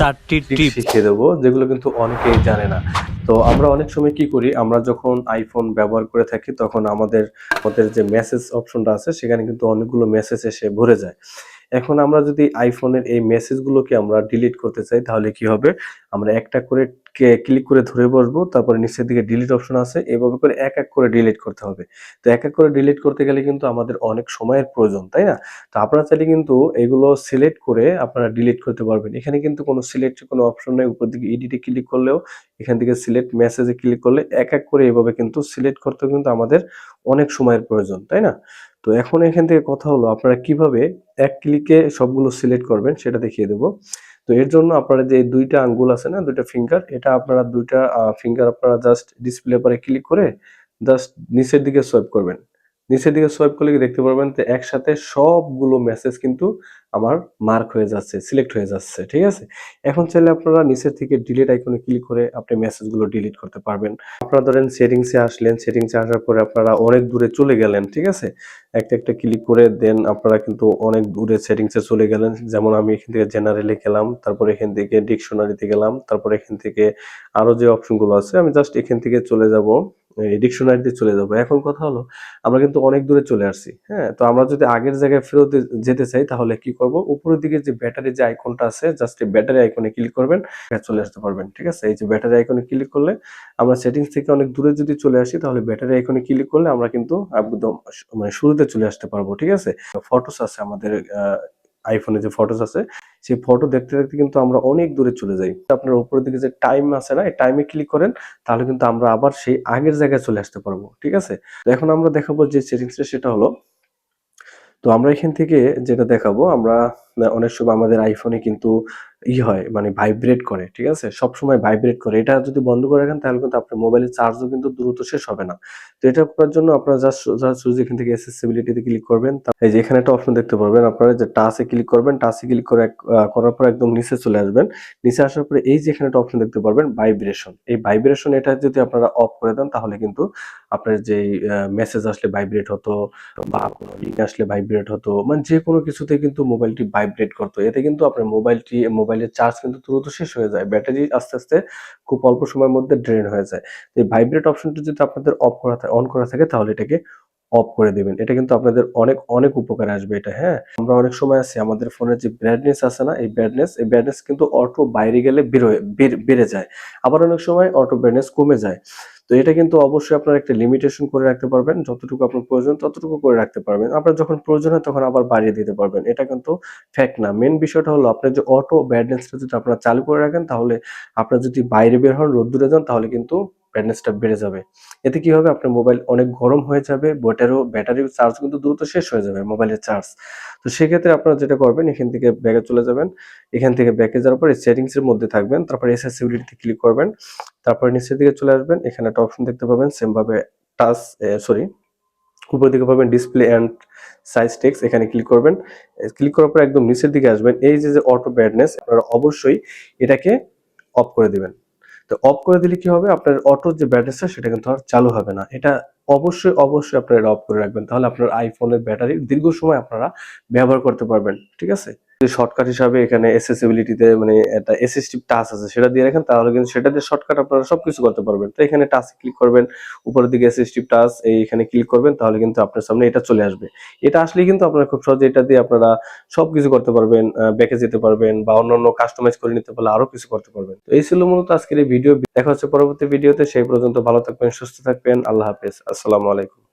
চারটি টিপ শিখিয়ে দেবো যেগুলো কিন্তু অনেকেই জানে না। তো আমরা অনেক সময় কি করি আমরা যখন আইফোন ব্যবহার করে থাকি তখন আমাদের আমাদের যে মেসেজ অপশনটা আছে সেখানে কিন্তু অনেকগুলো মেসেজ এসে ভরে যায়। এখন আমরা যদি আইফোনের এই মেসেজগুলোকে আমরা ডিলিট করতে চাই, তাহলে কি হবে? আমরা একটা করে ক্লিক করে ধরে বসবো, তারপরে নিচের দিকে ডিলিট অপশন আছে, এভাবে করে এক এক করে ডিলিট করতে হবে। তো এক এক করে ডিলিট করতে গেলে কিন্তু আমাদের অনেক সময়ের প্রয়োজন, তাই না? তো আপনারা চাইলে কিন্তু এগুলো সিলেক্ট করে আপনারা ডিলিট করতে পারবেন। এখানে কিন্তু কোনো সিলেক্ট কোনো অপশন নেই, উপর দিকে এডিটে ক্লিক করলেও, এখান থেকে সিলেক্ট মেসেজে ক্লিক করলে এক এক করে এভাবে কিন্তু সিলেক্ট করতে কিন্তু আমাদের অনেক সময়ের প্রয়োজন, তাই না? তো এখন এখান থেকে কথা হলো আপনারা কীভাবে এক ক্লিকে সবগুলো সিলেক্ট করবেন সেটা দেখিয়ে দেবো। তো এর জন্য আপনারা যে দুইটা আঙ্গুল আছে না, দুইটা ফিঙ্গার এটা আপনারা দুইটা ফিঙ্গার আপনারা জাস্ট ডিসপ্লে পরে ক্লিক করে জাস্ট নিচের দিকে সোয়াইপ করবেন। নিচের দিকে সোয়াইপ করলে কি দেখতে পারবেন যে একসাথে সবগুলো মেসেজ কিন্তু আমার মার্ক হয়ে যাচ্ছে সিলেক্ট হয়ে যাচ্ছে, ঠিক আছে? এখন চাইলে আপনারা নিচের থেকে ডিলিট আইকনে ক্লিক করে আপনি মেসেজগুলো ডিলিট করতে পারবেন। আপনারা ধরেন সেটিংসে আসলেন সেটিংসে আসার পরে আপনারা অনেক দূরে চলে গেলেন, ঠিক আছে? একটা একটা ক্লিক করে দেন আপনারা কিন্তু অনেক দূরে সেটিংসে চলে গেলেন। যেমন আমি এখান থেকে জেনারেলে গেলাম, তারপরে এখান থেকে ডিকশনারিতে গেলাম, তারপরে এখান থেকে আরও যে অপশনগুলো আছে, আমি জাস্ট এখান থেকে চলে যাব। ডিকশনারিতে চলে যাব। এখন কথা হলো, আমরা কিন্তু অনেক দূরে চলে আসছি হ্যাঁ? তো আমরা যদি আগের জায়গায় ফেরত যেতে চাই, তাহলে কি করব? উপরের দিকে যে ব্যাটারি যে আইকনটা আছে জাস্ট এই ব্যাটারি আইকনে ক্লিক করবেন চলে আসতে পারবেন, ঠিক আছে? এই যে ব্যাটারি আইকনে ক্লিক করলে, আমরা সেটিংস থেকে অনেক দূরে যদি চলে আসি, তাহলে ব্যাটারি আইকনে ক্লিক করলে আমরা কিন্তু একদম মানে শুরুতে চলে আসতে পারব, ঠিক আছে? ফটোস আছে আমাদের আইফোনে যে ফটোস আছে, সেই ফটো দেখতে দেখতে কিন্তু আমরা অনেক দূরে চলে যাই। আপনার উপরের দিকে যে টাইম আছে না, এই টাইমে ক্লিক করেন, তাহলে কিন্তু আমরা আবার সেই আগের জায়গায় চলে আসতে পারব, ঠিক আছে? এখন আমরা দেখাবো যে সেটিংসটা সেটা হলো, তো আমরা এখান থেকে যেটা দেখাবো, আমরা অনেক সময় আমাদের আইফোনে কিন্তু ই হয় মানে ভাইব্রেট করে, ঠিক আছে? সব সময় ভাইব্রেট করে। এটা যদি বন্ধ করে রাখেন, তাহলে কিন্তু আপনার মোবাইলের চার্জও কিন্তু দ্রুত শেষ হবে না। তো এটা করার জন্য আপনারা জাস্ট জাস্ট এখান থেকে এসেসিবিলিটিতে ক্লিক করবেন। এই যে এখানে একটা অপশন দেখতে পারবেন আপনারা যে টাচে ক্লিক করবেন। টাচে ক্লিক করে করার পর একদম নিচে চলে আসবেন। নিচে আসার পরে এই যে এখানে একটা অপশন দেখতে পারবেন ভাইব্রেশন এই ভাইব্রেশন এটা যদি আপনারা অফ করে দেন, তাহলে কিন্তু আপনার যে মেসেজ আসলে ভাইব্রেট হতো বা কোনো লিঙ্ক আসলে ভাইব্রেট হতো মানে যে কোনো কিছুতে কিন্তু মোবাইলটি ভাইব্রেট করতো। এতে কিন্তু আপনার মোবাইলটি মোবাইলের চার্জ কিন্তু দ্রুত শেষ হয়ে যায়। ব্যাটারি আস্তে আস্তে খুব অল্প সময়ের মধ্যে ড্রেন হয়ে যায়। এই ভাইব্রেট অপশনটি যদি আপনাদের অফ করা থাকে অন করা থাকে তাহলে এটাকে অফ করে দেবেন। এটা কিন্তু আপনাদের অনেক অনেক উপকারে আসবে এটা হ্যাঁ? আমরা অনেক সময় আছি, আমাদের ফোনের যে ব্রাইটনেস আছে না, এই ব্রাইটনেস এই ব্রাইটনেস কিন্তু অটো বাইরে গেলে বেরোয় বেড়ে যায়। আবার অনেক সময় অটো ব্রাইটনেস কমে যায়। তো এটা কিন্তু অবশ্যই আপনার একটা লিমিটেশন করে রাখতে পারবেন। যতটুকু আপনার প্রয়োজন, ততটুকু করে রাখতে পারবেন। আপনার যখন প্রয়োজন হয়, তখন আবার বাড়িয়ে দিতে পারবেন। এটা কিন্তু ফ্যাক্ট না। মেন বিষয়টা হলো আপনার যে অটো ব্যালেন্সটা যদি আপনারা চালু করে রাখেন, তাহলে আপনার যদি বাইরে বের হন, রোদ্দুরে যান, তাহলে কিন্তু ব্যাডনেসটা বেড়ে যাবে। এতে কি হবে? আপনার মোবাইল অনেক গরম হয়ে যাবে ব্যাটারিও ব্যাটারির চার্জ কিন্তু দ্রুত শেষ হয়ে যাবে মোবাইলের চার্জ তো সেক্ষেত্রে আপনারা যেটা করবেন, এখান থেকে ব্যাগে চলে যাবেন। এখান থেকে ব্যাকে যাওয়ার পরে সেটিংস এর মধ্যে থাকবেন। তারপর এসএসিবিলিটিতে ক্লিক করবেন। তারপরে নিচের দিকে চলে আসবেন। এখানে একটা অপশন দেখতে পাবেন সেম ভাবে টাচ সরি উপর দিকে পাবেন ডিসপ্লে অ্যান্ড সাইজ টেক্স এখানে ক্লিক করবেন। ক্লিক করার পর একদম নিচের দিকে আসবেন। এই যে যে অটো ব্যাডনেস আপনারা অবশ্যই এটাকে অফ করে দিবেন। তো অফ করে দিলে কি হবে? আপনার অটো যে ব্যাটারিটা সেটা কিন্তু আর চালু হবে না। এটা অবশ্যই অবশ্যই আপনারা অফ করে রাখবেন। তাহলে আপনার আইফোনের ব্যাটারি দীর্ঘ সময় আপনারা ব্যবহার করতে পারবেন। ঠিক আছে? শর্টকাট হিসাবে এখানে এসএসএবিলিটিতে মানে একটা এসএসটিভ টাচ আছে, সেটা দিয়ে রাখেন, তাহলে কিন্তু সেটা দিয়ে শর্টকাট আপনারা সবকিছু করতে পারবেন। তো এখানে টাচ ক্লিক করবেন, উপরের দিকে এসএসটিভ টাচ এই এখানে ক্লিক করবেন, তাহলে কিন্তু আপনার সামনে এটা চলে আসবে। এটা আসলে কিন্তু আপনারা খুব সহজে এটা দিয়ে আপনারা সবকিছু করতে পারবেন ব্যাকে যেতে পারবেন বা অন্যান্য কাস্টমাইজ করে নিতে পারলে আরও কিছু করতে পারবেন। তো এই ছিল মূলত আজকের এই ভিডিও দেখা হচ্ছে পরবর্তী ভিডিওতে সেই পর্যন্ত ভালো থাকবেন, সুস্থ থাকবেন, আল্লাহ হাফেজ, আসসালামু আলাইকুম।